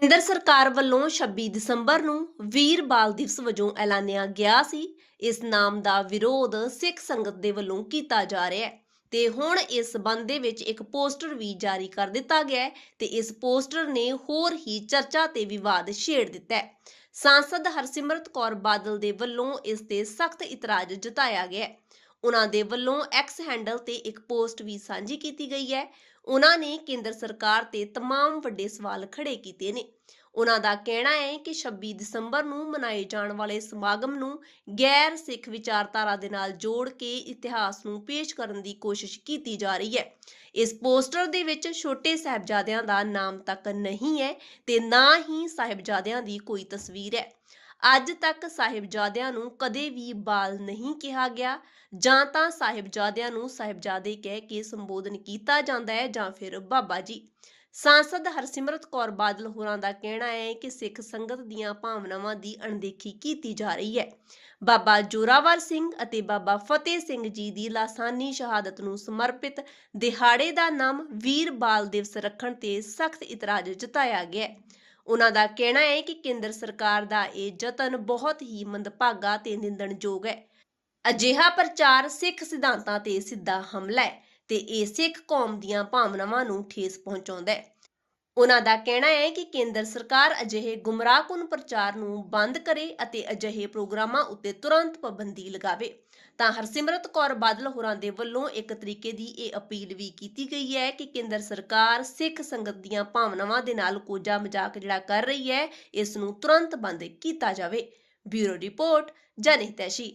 ਕੇਂਦਰ ਸਰਕਾਰ ਵੱਲੋਂ 26 ਦਸੰਬਰ ਨੂੰ ਵੀਰ ਬਾਲ ਦਿਵਸ ਵਜੋਂ ਐਲਾਨਿਆ ਗਿਆ ਸੀ। ਇਸ ਨਾਮ ਦਾ ਵਿਰੋਧ ਸਿੱਖ ਸੰਗਤ ਦੇ ਵੱਲੋਂ ਕੀਤਾ ਜਾ ਰਿਹਾ ਹੈ ਤੇ ਹੁਣ ਇਸ ਸੰਬੰਧ ਦੇ ਵਿੱਚ ਇੱਕ ਪੋਸਟਰ ਵੀ ਜਾਰੀ ਕਰ ਦਿੱਤਾ ਗਿਆ ਹੈ ਤੇ ਇਸ ਪੋਸਟਰ ਨੇ ਹੋਰ ਹੀ ਚਰਚਾ ਤੇ ਵਿਵਾਦ ਛੇੜ ਦਿੱਤਾ ਹੈ। ਸਾਂਸਦ ਹਰਸਿਮਰਤ ਕੌਰ ਬਾਦਲ ਦੇ ਵੱਲੋਂ ਇਸ ਤੇ ਸਖਤ ਇਤਰਾਜ਼ ਜਤਾਇਆ ਗਿਆ ਹੈ। ਉਹਨਾਂ ਦੇ ਵੱਲੋਂ ਐਕਸ ਹੈਂਡਲ ਤੇ ਇੱਕ ਪੋਸਟ ਵੀ ਸਾਂਝੀ ਕੀਤੀ ਗਈ ਹੈ ਉਹਨਾਂ ਨੇ ਕੇਂਦਰ ਸਰਕਾਰ ਤੇ तमाम ਵੱਡੇ ਸਵਾਲ ਖੜੇ ਕੀਤੇ ਨੇ ਉਹਨਾਂ ਦਾ ਕਹਿਣਾ ਹੈ ਕਿ 26 ਦਸੰਬਰ ਨੂੰ ਮਨਾਏ ਜਾਣ ਵਾਲੇ ਸਮਾਗਮ ਨੂੰ ਗੈਰ ਸਿੱਖ ਵਿਚਾਰਧਾਰਾ ਦੇ ਨਾਲ ਜੋੜ ਕੇ ਇਤਿਹਾਸ ਨੂੰ ਪੇਸ਼ ਕਰਨ ਦੀ ਕੋਸ਼ਿਸ਼ ਕੀਤੀ ਜਾ ਰਹੀ ਹੈ ਇਸ ਪੋਸਟਰ ਦੇ ਵਿੱਚ ਛੋਟੇ ਸਾਹਿਬਜ਼ਾਦਿਆਂ ਦਾ ਨਾਮ ਤੱਕ ਨਹੀਂ ਹੈ ਤੇ ਨਾ ਹੀ ਸਾਹਿਬਜ਼ਾਦਿਆਂ ਦੀ ਕੋਈ ਤਸਵੀਰ ਹੈ ਅੱਜ ਤੱਕ ਸਾਹਿਬਜ਼ਾਦਿਆਂ ਨੂੰ ਕਦੇ ਵੀ ਬਾਲ ਨਹੀਂ ਕਿਹਾ ਗਿਆ। ਜਾਂ ਤਾਂ ਸਾਹਿਬਜ਼ਾਦਿਆਂ ਨੂੰ ਸਾਹਿਬਜ਼ਾਦੇ ਕਹਿ ਕੇ ਸੰਬੋਧਨ ਕੀਤਾ ਜਾਂਦਾ ਹੈ ਜਾਂ ਫਿਰ ਬਾਬਾ ਜੀ। ਸਾਂਸਦ ਹਰਸਿਮਰਤ ਕੌਰ ਬਾਦਲ ਹੋਰਾਂ ਦਾ ਕਹਿਣਾ ਹੈ ਕਿ ਸਿੱਖ ਸੰਗਤ ਦੀਆਂ ਭਾਵਨਾਵਾਂ ਦੀ ਅਣਦੇਖੀ ਕੀਤੀ ਜਾ ਰਹੀ ਹੈ। ਬਾਬਾ ਜੋਰਾਵਰ ਸਿੰਘ ਅਤੇ ਬਾਬਾ ਫਤਿਹ ਸਿੰਘ ਜੀ ਦੀ ਲਾਸਾਨੀ ਸ਼ਹਾਦਤ ਨੂੰ ਸਮਰਪਿਤ ਦਿਹਾੜੇ ਦਾ ਨਾਮ ਵੀਰ ਬਾਲ ਦਿਵਸ ਰੱਖਣ ਤੇ ਸਖਤ ਇਤਰਾਜ਼ ਜਤਾਇਆ ਗਿਆ ਹੈ। ਉਹਨਾਂ ਦਾ ਕਹਿਣਾ ਹੈ ਕਿ ਕੇਂਦਰ ਸਰਕਾਰ ਦਾ ਇਹ ਯਤਨ ਬਹੁਤ ਹੀ ਮੰਦਭਾਗਾ ਤੇ ਨਿੰਦਣਯੋਗ ਹੈ। ਅਜਿਹਾ ਪ੍ਰਚਾਰ ਸਿੱਖ ਸਿਧਾਂਤਾਂ ਤੇ ਸਿੱਧਾ ਹਮਲਾ ਹੈ ਤੇ ਇਹ ਸਿੱਖ ਕੌਮ ਦੀਆਂ ਭਾਵਨਾਵਾਂ ਨੂੰ ਠੇਸ ਪਹੁੰਚਾਉਂਦਾ ਹੈ। ਉਹਨਾਂ ਦਾ ਕਹਿਣਾ ਹੈ ਕਿ ਕੇਂਦਰ ਸਰਕਾਰ ਅਜਿਹੇ ਗੁੰਮਰਾਹਕੁਨ ਪ੍ਰਚਾਰ ਨੂੰ ਬੰਦ ਕਰੇ ਅਤੇ ਅਜਿਹੇ ਪ੍ਰੋਗਰਾਮਾਂ ਉੱਤੇ ਤੁਰੰਤ ਪਾਬੰਦੀ ਲਗਾਵੇ। ਤਾਂ ਹਰਸਿਮਰਤ ਕੌਰ ਬਾਦਲ ਹੋਰਾਂ ਦੇ ਵੱਲੋਂ ਇੱਕ ਤਰੀਕੇ ਦੀ ਇਹ ਅਪੀਲ ਵੀ ਕੀਤੀ ਗਈ ਹੈ ਕਿ ਕੇਂਦਰ ਸਰਕਾਰ ਸਿੱਖ ਸੰਗਤ ਦੀਆਂ ਭਾਵਨਾਵਾਂ ਦੇ ਨਾਲ ਕੋਝਾ ਮਜ਼ਾਕ ਜਿਹੜਾ ਕਰ ਰਹੀ ਹੈ, ਇਸ ਨੂੰ ਤੁਰੰਤ ਬੰਦ ਕੀਤਾ ਜਾਵੇ। Bureau report ਜਨਹਿਤੈਸ਼ੀ